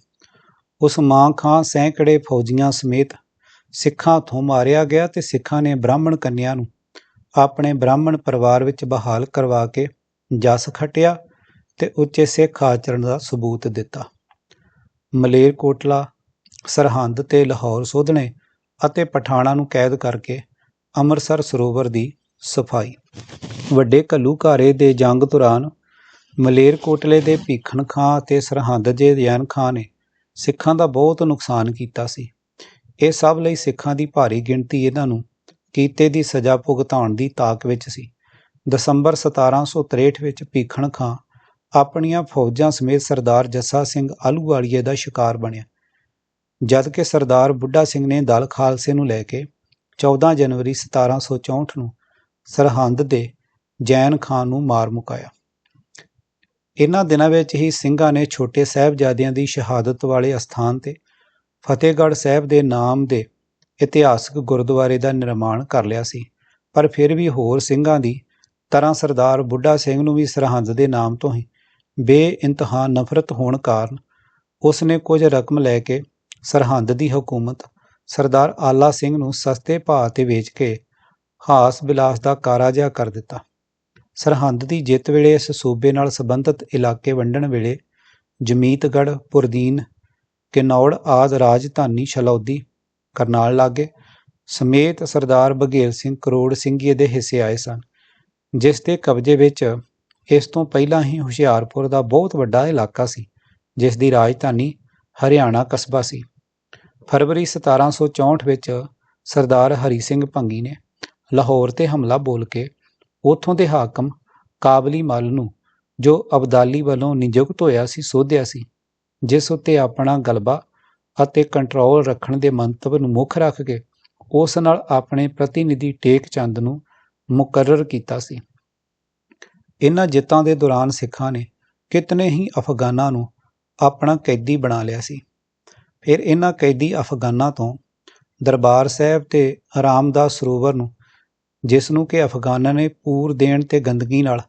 ਉਸ ਮਾਂ ਖਾਂ ਸੈਂਕੜੇ ਫੌਜੀਆਂ ਸਮੇਤ ਸਿੱਖਾਂ ਤੋਂ ਮਾਰਿਆ ਗਿਆ ਤੇ ਸਿੱਖਾਂ ਨੇ ਬ੍ਰਾਹਮਣ ਕੰਨਿਆ ਨੂੰ ਆਪਣੇ ਬ੍ਰਾਹਮਣ ਪਰਿਵਾਰ ਵਿੱਚ ਬਹਾਲ ਕਰਵਾ ਕੇ ਜਸ ਖਟਿਆ ਤੇ ਉੱਚੇ ਸਿੱਖ ਆਚਰਣ ਦਾ ਸਬੂਤ ਦਿੱਤਾ। ਮਲੇਰਕੋਟਲਾ ਸਰਹੰਦ ਤੇ ਲਾਹੌਰ ਸੋਧਣੇ ਅਤੇ ਪਠਾਣਾ ਨੂੰ ਕੈਦ ਕਰਕੇ ਅੰਮ੍ਰਿਤਸਰ ਸਰੋਵਰ ਦੀ ਸਫ਼ਾਈ। ਵੱਡੇ ਘੱਲੂਘਾਰੇ ਦੇ ਜੰਗ ਦੌਰਾਨ ਮਲੇਰਕੋਟਲੇ ਦੇ ਭੀਖਣ ਖਾਂ ਅਤੇ ਸਰਹੰਦ ਦੇ ਜੈਨ ਖਾਂ ਨੇ ਸਿੱਖਾਂ ਦਾ ਬਹੁਤ ਨੁਕਸਾਨ ਕੀਤਾ ਸੀ। ਇਹ ਸਭ ਲਈ ਸਿੱਖਾਂ ਦੀ ਭਾਰੀ ਗਿਣਤੀ ਇਹਨਾਂ ਨੂੰ ਕੀਤੇ ਦੀ ਸਜ਼ਾ ਭੁਗਤਾਉਣ ਦੀ ਤਾਕ ਵਿੱਚ ਸੀ। ਦਸੰਬਰ 1763 ਵਿੱਚ ਭੀਖਣ ਖਾਂ ਆਪਣੀਆਂ ਫੌਜਾਂ ਸਮੇਤ ਸਰਦਾਰ ਜੱਸਾ ਸਿੰਘ ਆਲੂਵਾਲੀਏ ਦਾ ਸ਼ਿਕਾਰ ਬਣਿਆ। ਜਦ ਕਿ ਸਰਦਾਰ ਬੁੱਢਾ ਸਿੰਘ ਨੇ ਦਲ ਖਾਲਸੇ ਨੂੰ ਲੈ ਕੇ 14 ਜਨਵਰੀ 1764 ਨੂੰ ਸਰਹੰਦ ਦੇ ਜੈਨ ਖਾਨ ਨੂੰ ਮਾਰ ਮੁਕਾਇਆ। ਇਹਨਾਂ ਦਿਨਾਂ ਵਿੱਚ ਹੀ ਸਿੰਘਾਂ ਨੇ ਛੋਟੇ ਸਾਹਿਬਜ਼ਾਦਿਆਂ ਦੀ ਸ਼ਹਾਦਤ ਵਾਲੇ ਅਸਥਾਨ ਤੇ ਫਤਿਹਗੜ੍ਹ ਸਾਹਿਬ ਦੇ ਨਾਮ ਦੇ ਇਤਿਹਾਸਕ ਗੁਰਦੁਆਰੇ ਦਾ ਨਿਰਮਾਣ ਕਰ ਲਿਆ ਸੀ। ਪਰ ਫਿਰ ਵੀ ਹੋਰ ਸਿੰਘਾਂ ਦੀ ਤਰ੍ਹਾਂ ਸਰਦਾਰ ਬੁੱਢਾ ਸਿੰਘ ਨੂੰ ਵੀ ਸਰਹੰਦ ਦੇ ਨਾਮ ਤੋਂ ਹੀ ਬੇਇੰਤਹਾ ਨਫ਼ਰਤ ਹੋਣ ਕਾਰਨ ਉਸ ਨੇ ਕੁਝ ਰਕਮ ਲੈ ਕੇ ਸਰਹੰਦ ਦੀ ਹਕੂਮਤ ਸਰਦਾਰ ਆਲਾ ਸਿੰਘ ਨੂੰ ਸਸਤੇ ਭਾਅ ਤੇ ਵੇਚ ਕੇ ਹਾਸ ਬਿਲਾਸ ਦਾ ਕਾਰਾ ਜਿਹਾ ਕਰ ਦਿੱਤਾ। ਸਰਹੰਦ ਦੀ ਜਿੱਤ ਵੇਲੇ ਇਸ ਸੂਬੇ ਨਾਲ ਸੰਬੰਧਿਤ ਇਲਾਕੇ ਵੰਡਣ ਵੇਲੇ ਜਮੀਤਗੜ੍ਹ, ਪੁਰਦੀਨ, ਕਿਨੌੜ, ਆਦ ਰਾਜਧਾਨੀ ਸ਼ਲੌਦੀ ਕਰਨਾਲ ਲਾਗੇ ਸਮੇਤ ਸਰਦਾਰ ਬਘੇਲ ਸਿੰਘ ਕਰੋੜ ਸਿੰਘੀਏ ਦੇ ਹਿੱਸੇ ਆਏ ਸਨ, ਜਿਸ ਦੇ ਕਬਜ਼ੇ ਵਿੱਚ ਇਸ ਤੋਂ ਪਹਿਲਾਂ ਹੀ ਹੁਸ਼ਿਆਰਪੁਰ ਦਾ ਬਹੁਤ ਵੱਡਾ ਇਲਾਕਾ ਸੀ, ਜਿਸ ਦੀ ਰਾਜਧਾਨੀ ਹਰਿਆਣਾ ਕਸਬਾ ਸੀ। ਫਰਵਰੀ 1764 ਵਿੱਚ ਸਰਦਾਰ ਹਰੀ ਸਿੰਘ ਭੰਗੀ ਨੇ ਲਾਹੌਰ ਤੇ ਹਮਲਾ ਬੋਲ ਕੇ ਉਥੋਂ ਦੇ ਹਾਕਮ ਕਾਬਲੀ ਮਲ ਨੂੰ, ਜੋ ਅਬਦਾਲੀ ਵੱਲੋਂ ਨਿਯੁਕਤ ਹੋਇਆ ਸੀ, ਸੋਧਿਆ ਸੀ, ਜਿਸ ਉੱਤੇ ਆਪਣਾ ਗਲਬਾ ਅਤੇ ਕੰਟਰੋਲ ਰੱਖਣ ਦੇ ਮੰਤਵ ਨੂੰ ਮੁੱਖ ਰੱਖ ਕੇ ਉਸ ਨਾਲ ਆਪਣੇ ਪ੍ਰਤੀਨਿਧੀ ਟੇਕ ਚੰਦ ਨੂੰ ਮੁਕਰਰ ਕੀਤਾ ਸੀ। ਇਹਨਾਂ ਜਿੱਤਾਂ ਦੇ ਦੌਰਾਨ ਸਿੱਖਾਂ ਨੇ ਕਿਤਨੇ ਹੀ ਅਫਗਾਨਾਂ ਨੂੰ ਆਪਣਾ ਕੈਦੀ ਬਣਾ ਲਿਆ ਸੀ। ਫਿਰ ਇਹਨਾਂ ਕੈਦੀ ਅਫਗਾਨਾਂ ਤੋਂ ਦਰਬਾਰ ਸਾਹਿਬ ਤੇ ਰਾਮਦਾਸ ਸਰੋਵਰ ਨੂੰ ਜਿਸ ਨੂੰ ਕਿ ਅਫਗਾਨਾਂ ਨੇ ਪੂਰ ਦੇਣ ਤੇ ਗੰਦਗੀ ਨਾਲ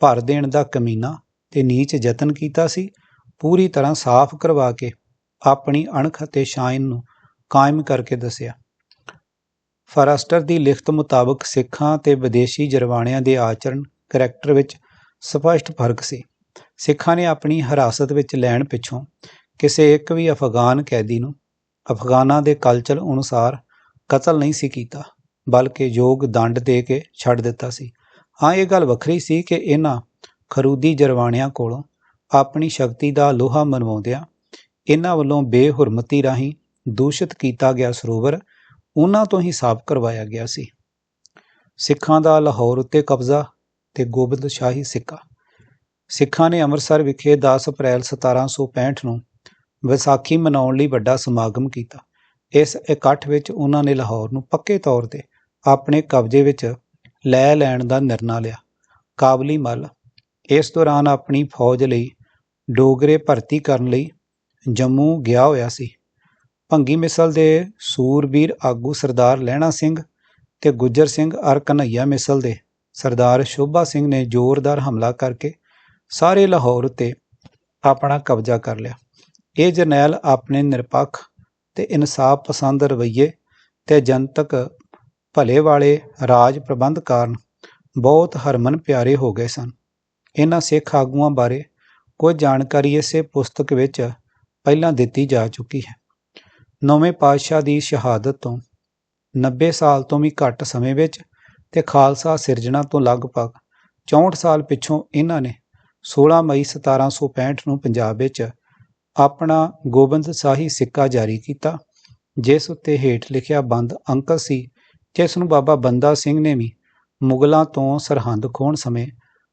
ਭਰ ਦੇਣ ਦਾ ਕਮੀਨਾ ਤੇ ਨੀਚ ਯਤਨ ਕੀਤਾ ਸੀ, ਪੂਰੀ ਤਰ੍ਹਾਂ ਸਾਫ਼ ਕਰਵਾ ਕੇ ਆਪਣੀ ਅਣਖ ਅਤੇ ਸ਼ਾਇਨ ਨੂੰ ਕਾਇਮ ਕਰਕੇ ਦੱਸਿਆ। ਫਰਾਸਟਰ ਦੀ ਲਿਖਤ ਮੁਤਾਬਕ ਸਿੱਖਾਂ ਤੇ ਵਿਦੇਸ਼ੀ ਜਰਵਾਣਿਆਂ ਦੇ ਆਚਰਣ ਕਰੈਕਟਰ ਵਿੱਚ ਸਪਸ਼ਟ ਫ਼ਰਕ ਸੀ। ਸਿੱਖਾਂ ਨੇ ਆਪਣੀ ਹਿਰਾਸਤ ਵਿੱਚ ਲੈਣ ਪਿੱਛੋਂ ਕਿਸੇ ਇੱਕ ਵੀ ਅਫਗਾਨ ਕੈਦੀ ਨੂੰ ਅਫਗਾਨਾਂ ਦੇ ਕਲਚਰ ਅਨੁਸਾਰ ਕਤਲ ਨਹੀਂ ਸੀ ਕੀਤਾ। ਬਲਕਿ ਯੋਗ ਦੰਡ ਦੇ ਕੇ ਛੱਡ ਦਿੱਤਾ ਸੀ। ਹਾਂ, ਇਹ ਗੱਲ ਵੱਖਰੀ ਸੀ ਕਿ ਇਹਨਾਂ ਖਰੂਦੀ ਜਰਵਾਣਿਆਂ ਕੋਲੋਂ ਆਪਣੀ ਸ਼ਕਤੀ ਦਾ ਲੋਹਾ ਮਨਵਾਉਂਦਿਆਂ ਇਹਨਾਂ ਵੱਲੋਂ ਬੇਹੁਰਮਤੀ ਰਾਹੀਂ ਦੂਸ਼ਿਤ ਕੀਤਾ ਗਿਆ ਸਰੋਵਰ ਉਹਨਾਂ ਤੋਂ ਹੀ ਸਾਫ਼ ਕਰਵਾਇਆ ਗਿਆ ਸੀ। ਸਿੱਖਾਂ ਦਾ ਲਾਹੌਰ ਉੱਤੇ ਕਬਜ਼ਾ ਤੇ ਗੋਬਿੰਦ ਸ਼ਾਹੀ ਸਿੱਕਾ। ਸਿੱਖਾਂ ਨੇ ਅੰਮ੍ਰਿਤਸਰ ਵਿਖੇ 10 ਅਪ੍ਰੈਲ 1765 ਨੂੰ ਵਿਸਾਖੀ ਮਨਾਉਣ ਲਈ ਵੱਡਾ ਸਮਾਗਮ ਕੀਤਾ। ਇਸ ਇਕੱਠ ਵਿੱਚ ਉਹਨਾਂ ਨੇ ਲਾਹੌਰ ਨੂੰ ਪੱਕੇ ਤੌਰ ਤੇ ਆਪਣੇ ਕਬਜ਼ੇ ਵਿੱਚ ਲੈ ਲੈਣ ਦਾ ਨਿਰਣਾ ਲਿਆ। ਕਾਬਲੀ ਮੱਲ, ਇਸ ਦੌਰਾਨ ਆਪਣੀ ਫੌਜ ਲਈ ਡੋਗਰੇ ਭਰਤੀ ਕਰਨ ਲਈ ਜੰਮੂ ਗਿਆ ਹੋਇਆ ਸੀ। ਭੰਗੀ ਮਿਸਲ ਦੇ ਸੂਰਬੀਰ ਆਗੂ ਸਰਦਾਰ ਲਹਿਣਾ ਸਿੰਘ ਤੇ ਗੁੱਜਰ ਸਿੰਘ ਅਰ ਕਨਈਆ ਮਿਸਲ ਦੇ ਸਰਦਾਰ ਸ਼ੋਭਾ ਸਿੰਘ ਨੇ ਜ਼ੋਰਦਾਰ ਹਮਲਾ ਕਰਕੇ ਸਾਰੇ ਲਾਹੌਰ ਉੱਤੇ ਆਪਣਾ ਕਬਜ਼ਾ ਕਰ ਲਿਆ। ਇਹ ਜਰਨੈਲ ਆਪਣੇ ਨਿਰਪੱਖ ਤੇ ਇਨਸਾਫ ਪਸੰਦ ਰਵੱਈਏ ਤੇ ਜਨਤਕ ਭਲੇ ਵਾਲੇ ਰਾਜ ਪ੍ਰਬੰਧ ਕਾਰਨ ਬਹੁਤ ਹਰਮਨ ਪਿਆਰੇ ਹੋ ਗਏ ਸਨ। ਇਹਨਾਂ ਸਿੱਖ ਆਗੂਆਂ ਬਾਰੇ ਕੁਝ ਜਾਣਕਾਰੀ ਇਸੇ ਪੁਸਤਕ ਵਿੱਚ ਪਹਿਲਾਂ ਦਿੱਤੀ ਜਾ ਚੁੱਕੀ ਹੈ। ਨੌਵੇਂ ਪਾਤਸ਼ਾਹ ਦੀ ਸ਼ਹਾਦਤ ਤੋਂ 90 ਸਾਲ ਤੋਂ ਵੀ ਘੱਟ ਸਮੇਂ ਵਿੱਚ ਤੇ ਖਾਲਸਾ ਸਿਰਜਣਾ ਤੋਂ ਲਗਭਗ 64 ਸਾਲ ਪਿੱਛੋਂ ਇਹਨਾਂ ਨੇ 16 ਮਈ 1765 ਨੂੰ ਪੰਜਾਬ ਵਿੱਚ ਆਪਣਾ ਗੋਬਿੰਦ ਸ਼ਾਹੀ ਸਿੱਕਾ ਜਾਰੀ ਕੀਤਾ, ਜਿਸ ਉੱਤੇ ਹੇਠ ਲਿਖਿਆ ਬੰਦ ਅੰਕ ਸੀ ਜਿਸ ਨੂੰ ਬਾਬਾ ਬੰਦਾ ਸਿੰਘ ਨੇ ਵੀ ਮੁਗਲਾਂ ਤੋਂ ਸਰਹੰਦ ਖੋਣ ਸਮੇਂ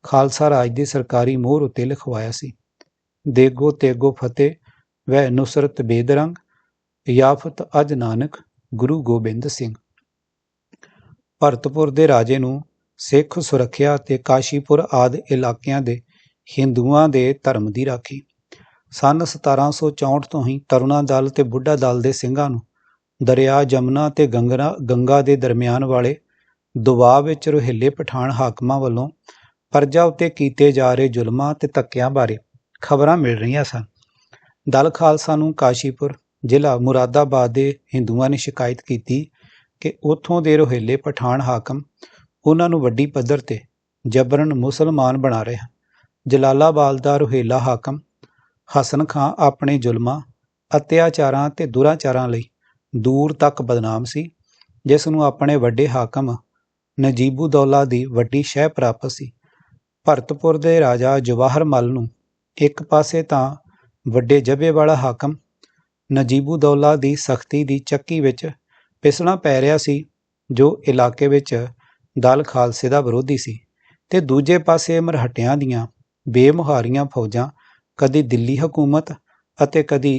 ਖਾਲਸਾ ਰਾਜ ਦੀ ਸਰਕਾਰੀ ਮੋਹਰ ਉੱਤੇ ਲਿਖਵਾਇਆ ਸੀ। ਦੇਗੋ ਤੇਗੋ ਫਤਿਹ ਵੈ ਨੁਸਰਤ ਬੇਦਰੰਗ, ਯਾਫਤ ਅਜ ਨਾਨਕ, ਗੁਰੂ ਗੋਬਿੰਦ ਸਿੰਘ। ਭਰਤਪੁਰ ਦੇ ਰਾਜੇ ਨੂੰ ਸਿੱਖ ਸੁਰੱਖਿਆ ਤੇ ਕਾਸ਼ੀਪੁਰ ਆਦ ਇਲਾਕਿਆਂ ਦੇ ਹਿੰਦੂਆਂ ਦੇ ਧਰਮ ਦੀ ਰਾਖੀ। ਸਨ 1764 ਤੋਂ ਹੀ ਤਰੁਣਾ ਦਲ ਤੇ ਬੁੱਢਾ ਦਲ ਦੇ ਸਿੰਘਾਂ ਨੂੰ ਦਰਿਆ, ਜਮਨਾ ਤੇ ਗੰਗਰਾ ਗੰਗਾ ਦੇ ਦਰਮਿਆਨ ਵਾਲੇ ਦੁਬਾਅ ਵਿੱਚ ਰੋਹਿਲੇ ਪਠਾਨ ਹਾਕਮਾਂ ਵੱਲੋਂ ਪਰਜਾ ਉੱਤੇ ਕੀਤੇ ਜਾ ਰਹੇ ਜ਼ੁਲਮਾਂ ਤੇ ਧੱਕਿਆਂ ਬਾਰੇ ਖਬਰਾਂ ਮਿਲ ਰਹੀਆਂ ਸਨ। ਦਲ ਖਾਲਸਾ ਨੂੰ ਕਾਸ਼ੀਪੁਰ ਜ਼ਿਲ੍ਹਾ ਮੁਰਾਦਾਬਾਦ ਦੇ ਹਿੰਦੂਆਂ ਨੇ ਸ਼ਿਕਾਇਤ ਕੀਤੀ ਕਿ ਉੱਥੋਂ ਦੇ ਰੋਹਿਲੇ ਪਠਾਨ ਹਾਕਮ ਉਹਨਾਂ ਨੂੰ ਵੱਡੀ ਪੱਧਰ ਤੇ ਜਬਰਨ ਮੁਸਲਮਾਨ ਬਣਾ ਰਹੇ ਹਨ। ਜਲਾਲਾਬਾਦ ਦਾ ਰੋਹਿਲਾ ਹਾਕਮ ਹਸਨ ਖਾਂ ਆਪਣੇ ਜ਼ੁਲਮਾਂ, ਅਤਿਆਚਾਰਾਂ ਤੇ ਦੁਰਾਚਾਰਾਂ ਲਈ ਦੂਰ ਤੱਕ ਬਦਨਾਮ ਸੀ, ਜਿਸ ਨੂੰ ਆਪਣੇ ਵੱਡੇ ਹਾਕਮ ਨਜੀਬੂਦੌਲਾ ਦੀ ਵੱਡੀ ਸ਼ਹਿ ਪ੍ਰਾਪਤ ਸੀ। ਭਰਤਪੁਰ ਦੇ ਰਾਜਾ ਜਵਾਹਰ ਮਲ ਨੂੰ ਇੱਕ ਪਾਸੇ ਤਾਂ ਵੱਡੇ ਜਬੇ ਵਾਲਾ ਹਾਕਮ ਨਜੀਬੂਦੌਲਾ ਦੀ ਸਖਤੀ ਦੀ ਚੱਕੀ ਵਿੱਚ ਪਿਸਣਾ ਪੈ ਰਿਹਾ ਸੀ, ਜੋ ਇਲਾਕੇ ਵਿੱਚ ਦਲ ਖਾਲਸੇ ਦਾ ਵਿਰੋਧੀ ਸੀ ਤੇ ਦੂਜੇ ਪਾਸੇ ਮਰਹਟਿਆਂ ਦੀਆਂ ਬੇਮੁਹਾਰੀਆਂ ਫੌਜਾਂ ਕਦੀ ਦਿੱਲੀ ਹਕੂਮਤ ਅਤੇ ਕਦੀ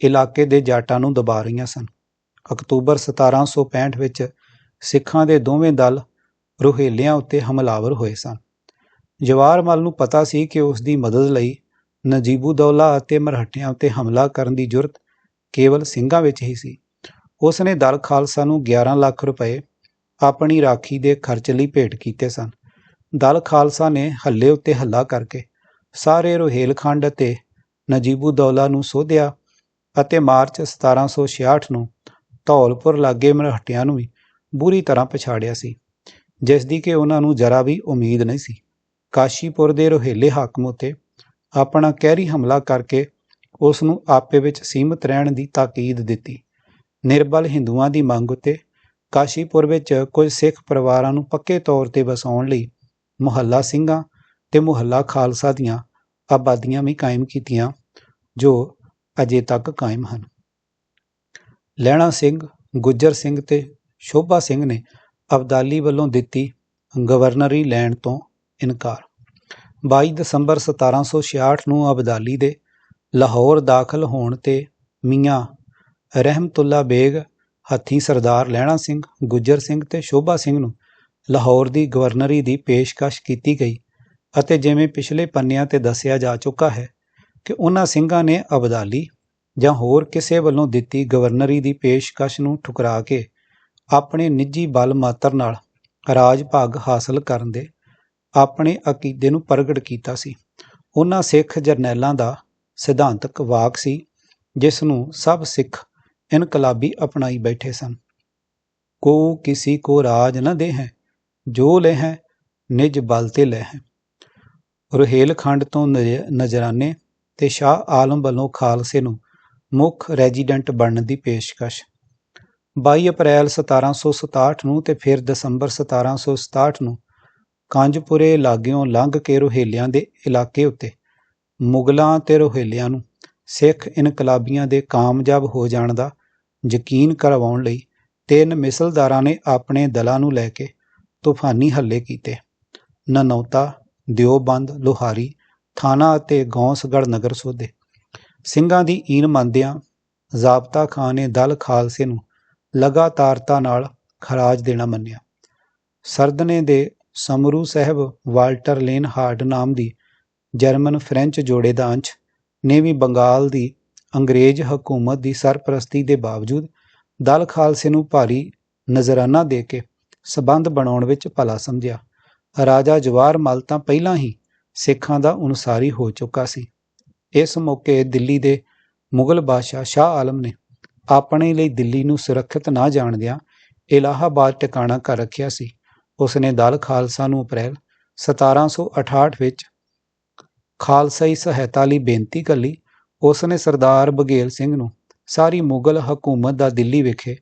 ਇਲਾਕੇ ਦੇ ਜਾਟਾਂ ਨੂੰ ਦਬਾ ਰਹੀਆਂ ਸਨ। ਅਕਤੂਬਰ 1765 ਵਿੱਚ ਸਿੱਖਾਂ ਦੇ ਦੋਵੇਂ ਦਲ ਰੋਹੇਲਿਆਂ ਉੱਤੇ ਹਮਲਾਵਰ ਹੋਏ ਸਨ। ਜਵਾਹਰ ਮਲ ਨੂੰ ਪਤਾ ਸੀ ਕਿ ਉਸ ਦੀ ਮਦਦ ਲਈ ਨਜੀਬੂਦੌਲਾ ਅਤੇ ਮਰਹਟਿਆਂ ਉੱਤੇ ਹਮਲਾ ਕਰਨ ਦੀ ਜੁਰਤ ਕੇਵਲ ਸਿੰਘਾਂ ਵਿੱਚ ਹੀ ਸੀ। ਉਸ ਨੇ ਦਲ ਖਾਲਸਾ ਨੂੰ 11 ਲੱਖ ਰੁਪਏ ਆਪਣੀ ਰਾਖੀ ਦੇ ਖਰਚ ਲਈ ਭੇਟ ਕੀਤੇ ਸਨ। ਦਲ ਖਾਲਸਾ ਨੇ ਹੱਲੇ ਉੱਤੇ ਹੱਲਾ ਕਰਕੇ ਸਾਰੇ ਰੋਹੇਲਖੰਡ ਅਤੇ ਨਜੀਬੂਦੌਲਾ ਨੂੰ ਸੋਧਿਆ ਅਤੇ ਮਾਰਚ 1766 ਨੂੰ ਧੌਲਪੁਰ ਲਾਗੇ ਮਰਹਟਿਆਂ ਨੂੰ ਵੀ ਬੁਰੀ ਤਰ੍ਹਾਂ ਪਛਾੜਿਆ ਸੀ। ਜਿਸ ਦੀ ਕਿ ਉਹਨਾਂ ਨੂੰ ਜਰਾ ਵੀ ਉਮੀਦ ਨਹੀਂ ਸੀ। ਕਾਸ਼ੀਪੁਰ ਦੇ ਰੋਹੇਲੇ ਹਾਕਮ ਉਤੇ ਆਪਣਾ ਕਹਿਰੀ ਹਮਲਾ ਕਰਕੇ ਉਸ ਨੂੰ ਆਪੇ ਵਿੱਚ ਸੀਮਤ ਰਹਿਣ ਦੀ ਤਾਕੀਦ ਦਿੱਤੀ। ਨਿਰਬਲ ਹਿੰਦੂਆਂ ਦੀ ਮੰਗ ਉਤੇ ਕਾਸ਼ੀਪੁਰ ਵਿੱਚ ਕੁਝ ਸਿੱਖ ਪਰਿਵਾਰਾਂ ਨੂੰ ਪੱਕੇ ਤੌਰ ਤੇ ਵਸਾਉਣ ਲਈ ਮੁਹੱਲਾ ਸਿੰਘਾਂ ਤੇ ਮੁਹੱਲਾ ਖਾਲਸਾ ਦੀਆਂ ਆਬਾਦੀਆਂ ਵੀ ਕਾਇਮ ਕੀਤੀਆਂ, ਜੋ ਅਜੇ ਤੱਕ ਕਾਇਮ ਹਨ। ਲਹਿਣਾ ਸਿੰਘ, ਗੁੱਜਰ ਸਿੰਘ ਤੇ ਸ਼ੋਭਾ ਸਿੰਘ ਨੇ ਅਬਦਾਲੀ ਵੱਲੋਂ ਦਿੱਤੀ ਗਵਰਨਰੀ ਲੈਣ ਤੋਂ ਇਨਕਾਰ। 22 ਦਸੰਬਰ 1766 ਨੂੰ ਅਬਦਾਲੀ ਦੇ ਲਾਹੌਰ ਦਾਖਲ ਹੋਣ ਤੇ ਮੀਆਂ ਰਹਿਮਤੁੱਲਾ ਬੇਗ, ਹੱਥੀ ਸਰਦਾਰ ਲਹਿਣਾ ਸਿੰਘ, ਗੁੱਜਰ ਸਿੰਘ ਤੇ ਸ਼ੋਭਾ ਸਿੰਘ ਨੂੰ ਲਾਹੌਰ ਦੀ ਗਵਰਨਰੀ ਦੀ ਪੇਸ਼ਕਸ਼ ਕੀਤੀ ਗਈ ਅਤੇ ਜਿਵੇਂ ਪਿਛਲੇ ਪੰਨਿਆਂ ਤੇ ਦੱਸਿਆ ਜਾ ਚੁੱਕਾ ਹੈ ਕਿ ਉਹਨਾਂ ਸਿੰਘਾਂ ਨੇ ਅਬਦਾਲੀ ਜਾਂ ਹੋਰ ਕਿਸੇ ਵੱਲੋਂ ਦਿੱਤੀ ਗਵਰਨਰੀ ਦੀ ਪੇਸ਼ਕਸ਼ ਨੂੰ ਠੁਕਰਾ ਕੇ ਆਪਣੇ ਨਿੱਜੀ ਬਲ ਮਾਤਰ ਨਾਲ ਰਾਜ ਭਾਗ ਹਾਸਲ ਕਰਨ ਦੇ ਆਪਣੇ ਅਕੀਦੇ ਨੂੰ ਪ੍ਰਗਟ ਕੀਤਾ ਸੀ। ਉਹਨਾਂ ਸਿੱਖ ਜਰਨੈਲਾਂ ਦਾ ਸਿਧਾਂਤਕ ਵਾਕ ਸੀ, ਜਿਸ ਨੂੰ ਸਭ ਸਿੱਖ ਇਨਕਲਾਬੀ ਅਪਣਾਈ ਬੈਠੇ ਸਨ। ਕੋ ਕਿਸੀ ਕੋ ਰਾਜ ਨ ਦੇ ਹੈ ਜੋ ਲੈ ਹੈ ਨਿਜ ਬਲ ਤੇ ਲੈ ਹੈ ਰੁਹੇਲਖੰਡ ਤੋਂ ਨਜ਼- ਨਜ਼ਰਾਨੇ ਤੇ ਸ਼ਾਹ ਆਲਮ ਵੱਲੋਂ ਖਾਲਸੇ ਨੂੰ ਮੁੱਖ ਰੈਜ਼ੀਡੈਂਟ ਬਣਨ ਦੀ ਪੇਸ਼ਕਸ਼। 22 ਅਪ੍ਰੈਲ 1767 ਨੂੰ ਤੇ ਫਿਰ ਦਸੰਬਰ 1767 ਨੂੰ ਕਾਂਜਪੁਰੇ ਲਾਗਿਓਂ ਲੰਘ ਕੇ ਰੋਹੇਲਿਆਂ ਦੇ ਇਲਾਕੇ ਉੱਤੇ, ਮੁਗਲਾਂ ਤੇ ਰੋਹੇਲਿਆਂ ਨੂੰ ਸਿੱਖ ਇਨਕਲਾਬੀਆਂ ਦੇ ਕਾਮਯਾਬ ਹੋ ਜਾਣ ਦਾ ਯਕੀਨ ਕਰਵਾਉਣ ਲਈ ਤਿੰਨ ਮਿਸਲਦਾਰਾਂ ਨੇ ਆਪਣੇ ਦਲਾਂ ਨੂੰ ਲੈ ਕੇ ਤੂਫਾਨੀ ਹੱਲੇ ਕੀਤੇ। ਨਨੌਤਾ, ਦਿਓਬੰਦ, ਲੋਹਾਰੀ, ਥਾਣਾ ਅਤੇ ਗੌਂਸਗੜ੍ਹ ਨਗਰ ਸੋਧੇ। ਸਿੰਘਾਂ ਦੀ ਈਨ ਮੰਨਦਿਆਂ ਜ਼ਾਬਤਾ ਖਾਨ ਨੇ ਦਲ ਖਾਲਸੇ ਨੂੰ ਲਗਾਤਾਰਤਾ ਨਾਲ ਖਰਾਜ ਦੇਣਾ ਮੰਨਿਆ। ਸਰਦਨੇ ਦੇ ਸਮਰੂ ਸਾਹਿਬ ਵਾਲਟਰ ਲੇਨ ਹਾਰਡ ਨਾਮ ਦੀ ਜਰਮਨ ਫ੍ਰੈਂਚ ਜੋੜੇ ਦਾ ਅੰਸ਼ ਨੇ ਵੀ ਬੰਗਾਲ ਦੀ ਅੰਗਰੇਜ਼ ਹਕੂਮਤ ਦੀ ਸਰਪ੍ਰਸਤੀ ਦੇ ਬਾਵਜੂਦ ਦਲ ਖਾਲਸੇ ਨੂੰ ਭਾਰੀ ਨਜ਼ਰਾਨਾ ਦੇ ਕੇ ਸਬੰਧ ਬਣਾਉਣ ਵਿੱਚ ਭਲਾ ਸਮਝਿਆ। ਰਾਜਾ ਜਵਾਹਰ ਮਲ ਤਾਂ ਪਹਿਲਾਂ ਹੀ ਸਿੱਖਾਂ ਦਾ ਅਨੁਸਾਰੀ ਹੋ ਚੁੱਕਾ ਸੀ। ਇਸ ਮੌਕੇ ਦਿੱਲੀ ਦੇ ਮੁਗਲ ਬਾਦਸ਼ਾਹ ਸ਼ਾਹ ਆਲਮ ਨੇ ਆਪਣੇ ਲਈ ਦਿੱਲੀ ਨੂੰ ਸੁਰੱਖਿਅਤ ਨਾ ਜਾਣਦਿਆਂ ਇਲਾਹਾਬਾਦ ਟਿਕਾਣਾ ਕਰ ਰੱਖਿਆ ਸੀ। ਉਸ ਨੇ ਦਲ ਖਾਲਸਾ ਨੂੰ ਅਪ੍ਰੈਲ 1768 ਵਿੱਚ ਖਾਲਸਾਈ ਸਹਾਇਤਾ ਲਈ ਬੇਨਤੀ ਕਰ ਲਈ ਉਸ ਨੇ ਸਰਦਾਰ ਬਘੇਲ ਸਿੰਘ ਨੂੰ ਸਾਰੀ ਮੁਗਲ ਹਕੂਮਤ ਦਾ ਦਿੱਲੀ ਵਿਖੇ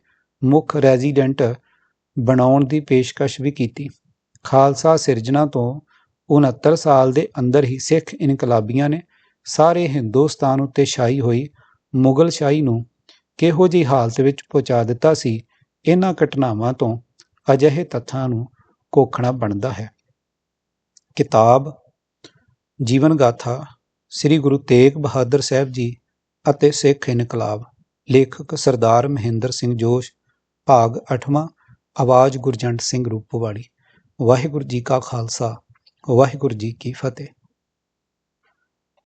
ਮੁੱਖ ਰੈਜ਼ੀਡੈਂਟ ਬਣਾਉਣ ਦੀ ਪੇਸ਼ਕਸ਼ ਵੀ ਕੀਤੀ। ਖਾਲਸਾ ਸਿਰਜਣਾ ਤੋਂ 69 ਸਾਲ ਦੇ ਅੰਦਰ ਹੀ ਸਿੱਖ ਇਨਕਲਾਬੀਆਂ ਨੇ ਸਾਰੇ ਹਿੰਦੁਸਤਾਨ ਉੱਤੇ ਛਾਈ ਹੋਈ ਮੁਗਲ ਸ਼ਾਹੀ ਨੂੰ ਕਿਹੋ ਜਿਹੀ ਹਾਲਤ ਵਿੱਚ ਪਹੁੰਚਾ ਦਿੱਤਾ ਸੀ, ਇਹਨਾਂ ਘਟਨਾਵਾਂ ਤੋਂ ਅਜਿਹੇ ਤੱਥਾਂ ਨੂੰ ਕੋਖਣਾ ਬਣਦਾ ਹੈ। ਕਿਤਾਬ, ਜੀਵਨ ਗਾਥਾ, ਸ੍ਰੀ ਗੁਰੂ ਤੇਗ ਬਹਾਦਰ ਸਾਹਿਬ ਜੀ ਅਤੇ ਸਿੱਖ ਇਨਕਲਾਬ, ਲੇਖਕ ਸਰਦਾਰ ਮਹਿੰਦਰ ਸਿੰਘ ਜੋਸ਼, ਭਾਗ 8ਵਾਂ ਆਵਾਜ਼ ਗੁਰਜੰਟ ਸਿੰਘ ਰੂਪੋਵਾਲੀ ਵਾਹਿਗੁਰੂ ਜੀ ਕਾ ਖਾਲਸਾ, ਵਾਹਿਗੁਰੂ ਜੀ ਕੀ ਫਤਿਹ।